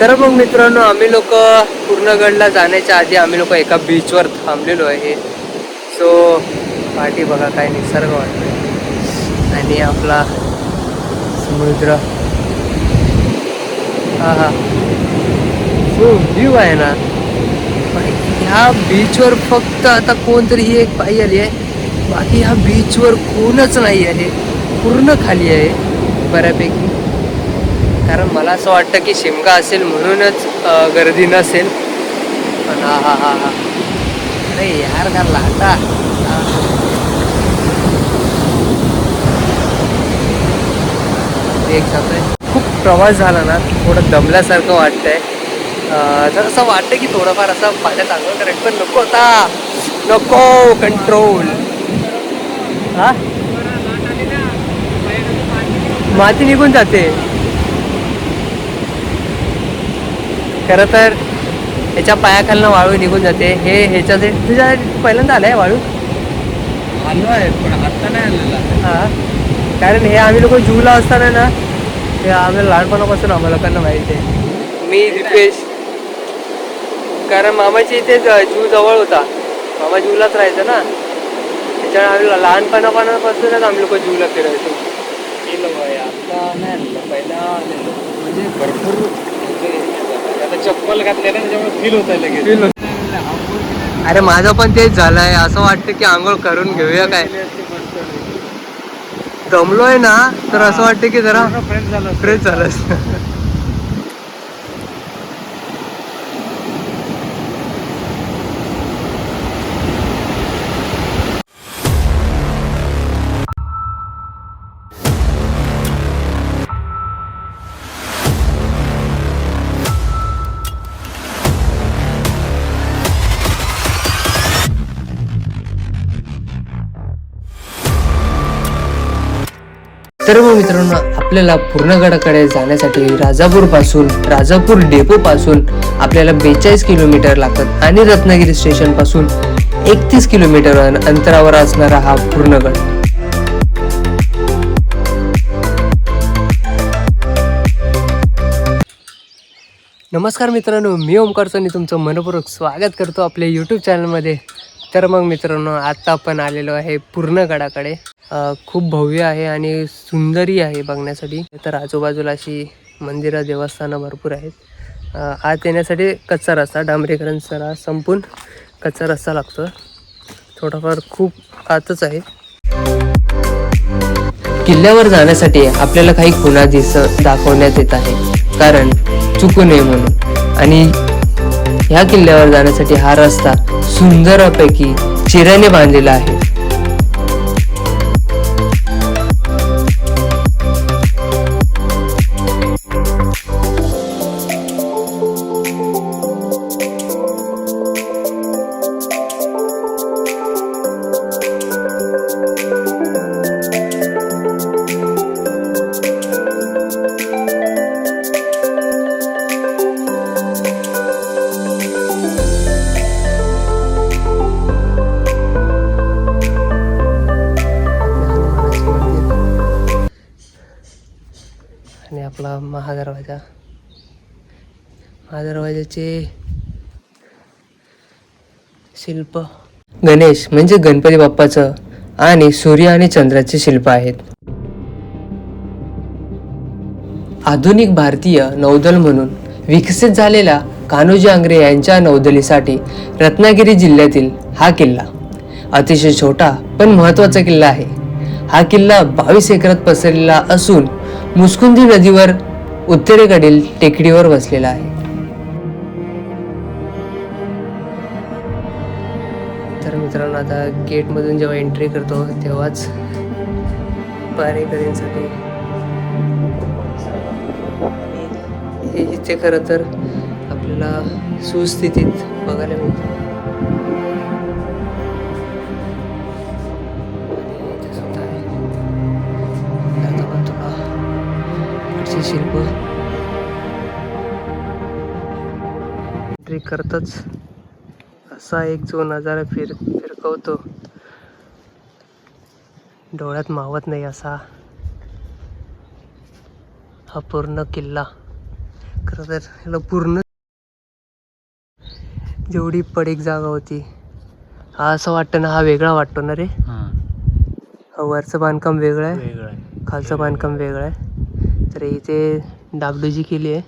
तर मग मित्रांनो आम्ही लोक पूर्णगडला जाण्याच्या आधी आम्ही लोक एका बीचवर थांबलेलो आहे. सो पाठी बघा काय निसर्ग वाटतो आणि आपला समुद्र. हा हा हो व्ह्यू आहे ना. ह्या बीचवर फक्त आता कोणतरी ही एक बाई आली आहे. बाकी ह्या बीचवर कोणच नाही आहे. पूर्ण खाली आहे बऱ्यापैकी. कारण मला असं वाटतं की शिमगा असेल म्हणूनच गर्दी नसेल. पण हा हा हा हा. अरे यार का लाटा एक सांगतोय. खूप प्रवास झाला ना थोडं दमल्यासारखं वाटतंय. तर जर असं वाटतं की थोडंफार असं पाण्यात चांगलं करेक्ट पण नको आता. नको कंट्रोल हा? माती निघून जाते. खरं तर ह्याच्या पायाखालनं वाळू निघून जाते. हे ह्याच्यासाठी तुझ्या पहिल्यांदा आलंय वाळू? आलो आहे पण आता नाही आलेला. हा. कारण हे आम्ही लोक जूला असताना ना हे आम्ही लहानपणापासून आम्हाला लोकांना माहिती आहे. मी दीपेश कारण मामाची इथे ज- जवळ होता. मामा जूलाच राहायचं ना. त्याच्यामुळे आम्ही लहानपणापासूनच आम्ही लोक जूला फिरायचो. गेलो आहे आता नाही आलेलं. पहिला आलेलो. म्हणजे भरपूर आता चप्पल घातले ना त्याच्यामुळे फील होत आहे लगेच अरे माझं पण तेच झालंय. असं वाटतं की आंघोळ करून घेऊया काय? दमलोय ना तर असं वाटतं की जरा फ्रेंड झालं फ्रेश झालं तर मग मित्रांनो आपल्याला पूर्णगडाकडे जाण्यासाठी राजापूरपासून राजापूर डेपो पासून आपल्याला बेचाळीस किलोमीटर लागतात आणि रत्नागिरी स्टेशनपासून एकतीस किलोमीटर अंतरावर असणारा हा पूर्णगड. नमस्कार मित्रांनो मी ओमकार सोनी तुमचं मनपूर्वक स्वागत करतो आपल्या यूट्यूब चॅनलमध्ये तर मग मित्रांनो आत्ता आपण आलेलो आहे पूर्णगडाकडे. खूप भव्य आहे आणि सुंदरही आहे बघण्यासाठी. तर आजूबाजूला अशी मंदिरं देवस्थानं भरपूर आहेत. आत येण्यासाठी कच्चा रस्ता डांबरीकरण सरा संपून कच्चा रस्ता लागतो. थोडाफार खूप आतच आहे. किल्ल्यावर जाण्यासाठी आपल्याला काही खुणा दिस दाखवण्यात येत आहे. कारण चुकू नये म्हणून. आणि ह्या किल्ल्यावर जाण्यासाठी हा रस्ता सुंदरपैकी चिऱ्याने बांधलेला आहे. आपला महादरवाजा महादरवाजाचे शिल्प. गणेश म्हणजे गणपती बाप्पाचं आणि सूर्य आणि चंद्राचे शिल्प आहेत. आधुनिक भारतीय नौदल म्हणून विकसित झालेला कान्होजी आंग्रे यांच्या नौदलीसाठी रत्नागिरी जिल्ह्यातील हा किल्ला अतिशय छोटा पण महत्त्वाचा किल्ला आहे. हा किल्ला बावीस एकरात पसरलेला असून मुस्कुंदी नदीवर उत्तरेकडील टेकडीवर वसलेला आहे. तर मित्रांनो आता गेटमधून जेव्हा एंट्री करतो तेव्हाच पारेकरींसाठी हे इथे खरं तर आपल्याला सुस्थितीत बघायला मिळतं. शिल्प. एंट्री करतच असा एक जो नजारा फिर फिरकवतो. डोळ्यात मावत नाही असा हा पूर्ण किल्ला. खरं तर ह्याला पूर्ण जेवढी पडीक जागा होती हा असं वाटतं ना हा वेगळा वाटतो ना रे? वरचं बांधकाम वेगळं आहे खालचं बांधकाम वेगळं आहे. तर इथे डागडुजी केली आहे.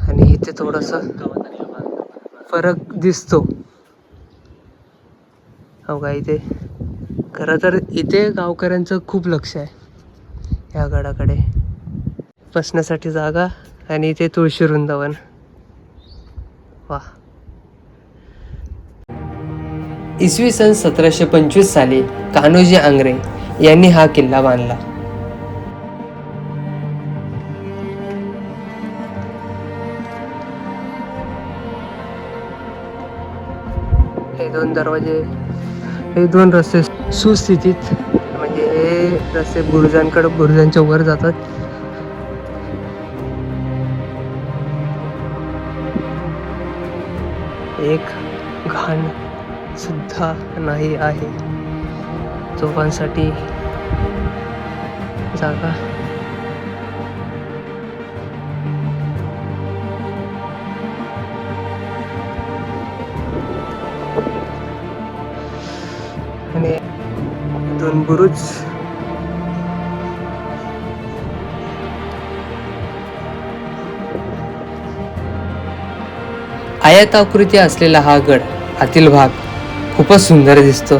आणि इथे थोडस फरक दिसतो. हो का इथे? खरं तर इथे गावकऱ्यांचं खूप लक्ष आहे या गडाकडे. बसण्यासाठी जागा आणि इथे तुळशी वृंदावन. वा. इसवी सन सतराशे पंचवीस साली कान्होजी आंग्रे यांनी हा किल्ला बांधला. हे दोन दरवाजे हे दोन रस्ते सुस्थितीत म्हणजे हे रस्ते बुरुजांकडे बुरुजांच्या वर जातात. एक घाण सुद्धा नाही आहे. चोपांसाठी जागा. आणि दोन बुरुज. आयताकृती असलेला हा गड आतील भाग खूपच सुंदर दिसतो.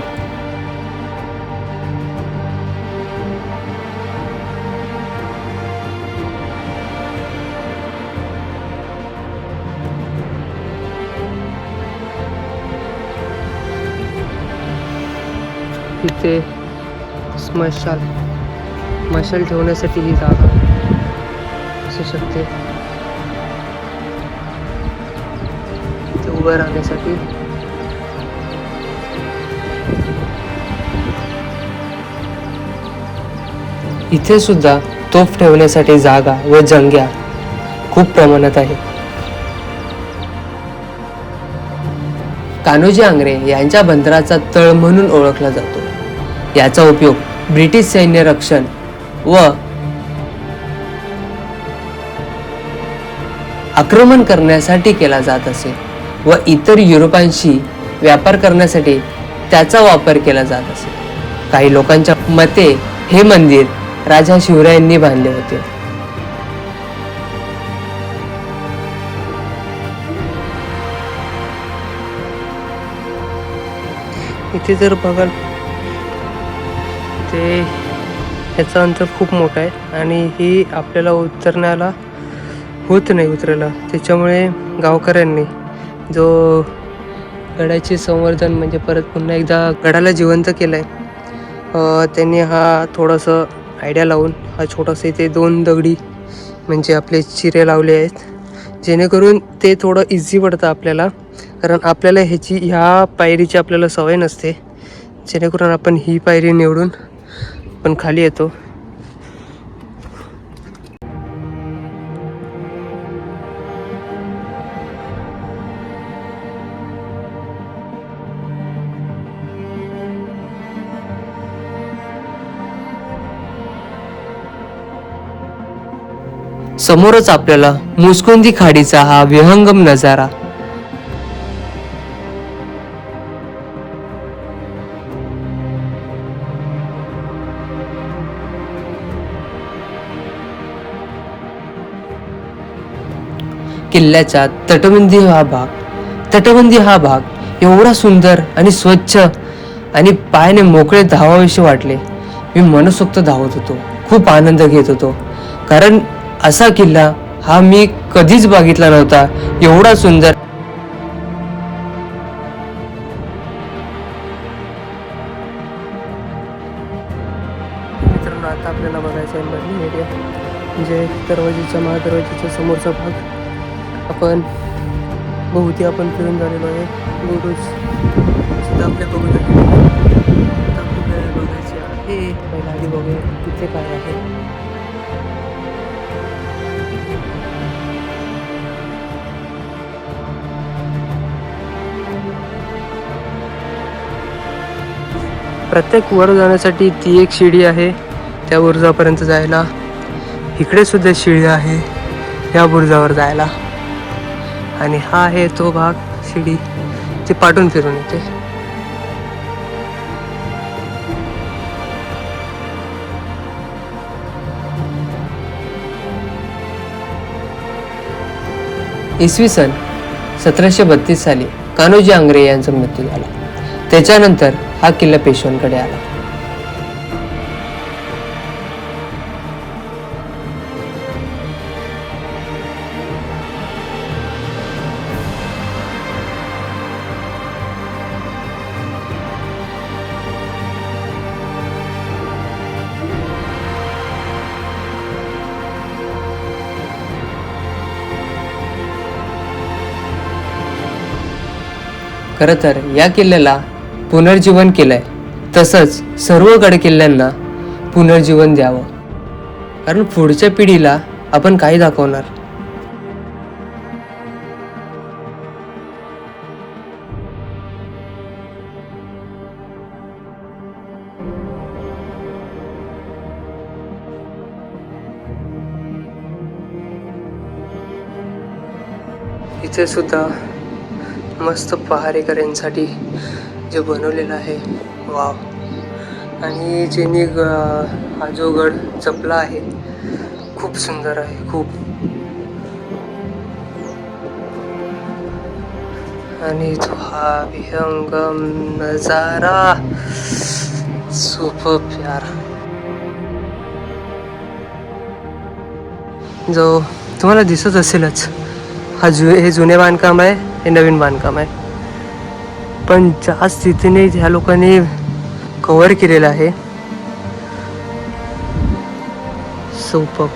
इथे स्मशाल मशाल ठेवण्यासाठी ही जागा असू शकते. तिथे उभं राहण्यासाठी. इथे सुद्धा तोफ ठेवण्यासाठी जागा व जंग्या खूप प्रमाणात आहे कान्होजी आंग्रे यांच्या बंदराचा तळ म्हणून ओळखला जातो. याचा उपयोग ब्रिटिश सैन्य रक्षण व आक्रमण करण्यासाठी केला जात असे व इतर युरोपांशी व्यापार करण्यासाठी त्याचा वापर केला जात असे. काही लोकांच्या मते हे मंदिर राजा शिवरायांनी बांधले होते. इथे जर बघाल ते ह्याचं अंतर खूप मोठं आहे आणि ही आपल्याला उतरण्याला होत नाही उतरायला. त्याच्यामुळे गावकऱ्यांनी जो गडाचे संवर्धन म्हणजे परत पुन्हा एकदा गडाला जिवंत केलं आहे त्यांनी हा थोडंसं आयडिया लावून हा छोटासा इथे दोन दगडी म्हणजे आपले चिरे लावले आहेत. जेणेकरून ते थोडं इझी पडतं आपल्याला. कारण आपल्याला ह्याची ह्या पायरीची आपल्याला सवय नसते. जेणेकरून आपण ही पायरी निवडून पण खाली येतो. समोरच आपल्याला मुस्कुंदी खाडीचा हा विहंगम नजारा. किल्ल्याच्या तटबंदी हा भाग तटबंदी हा भाग एवढा सुंदर आणि स्वच्छ आणि पायाने मोकळे धावावेसे वाटले. मी मनसोक्त धावत होतो खूप आनंद घेत होतो. कारण असा किल्ला हा मी कधीच बघितला नव्हता. एवढा सुंदर बहुती फिरून झालेलो आहे. बुरुज सुद्धा आपल्या बघून बघायचे आहे. पहिला आधी बघूया तिथे काय आहे. प्रत्येक वर जाण्यासाठी ती एक शिडी आहे. त्या बुरुजापर्यंत जायला. इकडे सुद्धा शिडी आहे. या बुरुजावर जायला. आणि हा आहे तो भाग शिडी ते पाठून फिरून येते. इसवी सन सतराशे बत्तीस साली कान्होजी आंग्रे यांचा मृत्यू झाला. त्याच्यानंतर हा किल्ला पेशव्यांकडे आला. खरं तर या किल्ल्याला पुनर्जीवन केलंय. तसंच सर्व गड किल्ल्यांना पुनर्जीवन द्यावं. कारण पुढच्या पिढीला आपण काही दाखवणार? इथे सुद्धा मस्त पहारेकऱ्यांसाठी जे बनवलेलं आहे. वाव. आणि ज्यांनी ग- हा जो गड जपला आहे खूप सुंदर आहे खूप. आणि तो हा विहंगम नजारा सुप प्यारा. जो तुम्हाला दिसत असेलच हा जु हे जुने बांधकाम आहे हे नवीन बांधकाम आहे. पण ज्या स्थितीने ह्या लोकांनी कव्हर केलेलं आहे सोपं.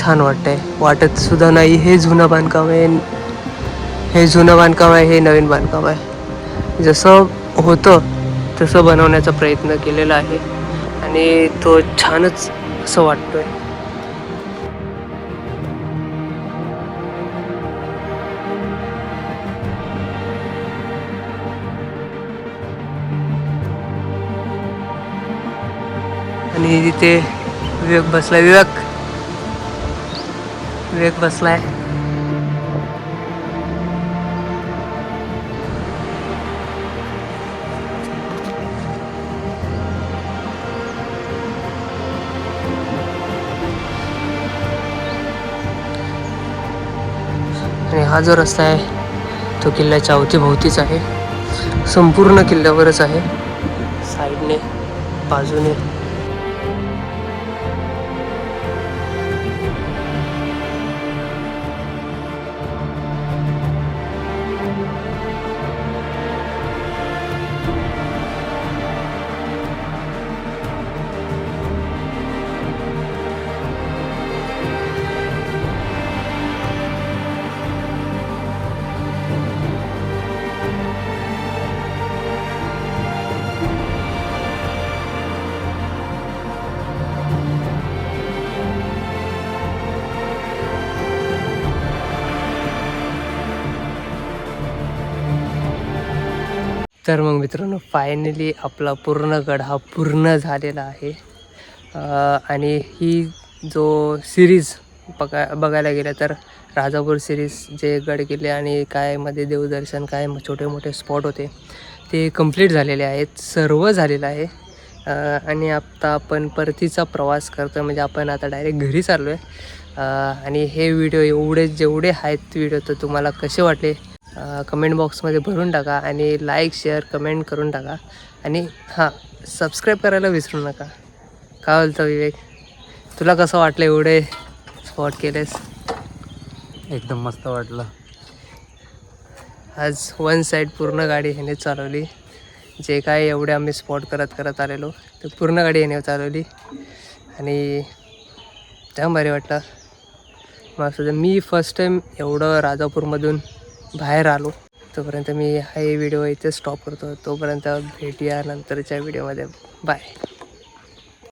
छान वाटतंय. वाटत सुद्धा नाही हे जुनं बांधकाम आहे हे जुनं बांधकाम आहे हे नवीन बांधकाम आहे. जसं होतं तसं बनवण्याचा प्रयत्न केलेला आहे. आणि तो छानच असं वाटतोय. आणि तिथे विवेक बसलाय. विवेक. विवेक बसलाय. आणि हा जो रस्ता आहे तो किल्ल्याच्या अवतीभोवतीच आहे. संपूर्ण किल्ल्यावरच आहे. साईडने बाजूने तर मग मित्रांनो फायनली आपला पूर्ण गड हा पूर्ण झालेला आहे. आणि ही जो सिरीज बघा बघायला गेलं तर राजापूर सिरीज जे गड किल्ले आणि काय मध्ये देवदर्शन काय छोटे मोठे स्पॉट होते ते कंप्लीट झालेले आहेत सर्व झालेलं आहे. आणि आता आपण परतीचा प्रवास करतो म्हणजे आपण आता डायरेक्ट घरी चाललो आहे आणि हे व्हिडिओ एवढे जेवढे आहेत व्हिडिओ तर तुम्हाला कसे वाटले? कमेंट बॉक्समध्ये भरून टाका आणि लाईक शेअर कमेंट करून टाका. आणि हां सबस्क्राईब करायला विसरू नका. काय बोलतो विवेक? तुला कसं वाटलं एवढे स्पॉट केलेस? एकदम मस्त वाटलं. आज वन साईड पूर्ण गाडी ह्याने चालवली. जे काय एवढे आम्ही स्पॉट करत करत आलेलो ते पूर्ण गाडी ह्याने चालवली. आणि जाम भारी वाटलं. मग मी फर्स्ट टाईम एवढं राजापूरमधून बाहेर आलो. तोपर्यंत मी हा व्हिडिओ इथे स्टॉप करतो. तोपर्यंत भेटूया नंतरच्या व्हिडिओमध्ये. बाय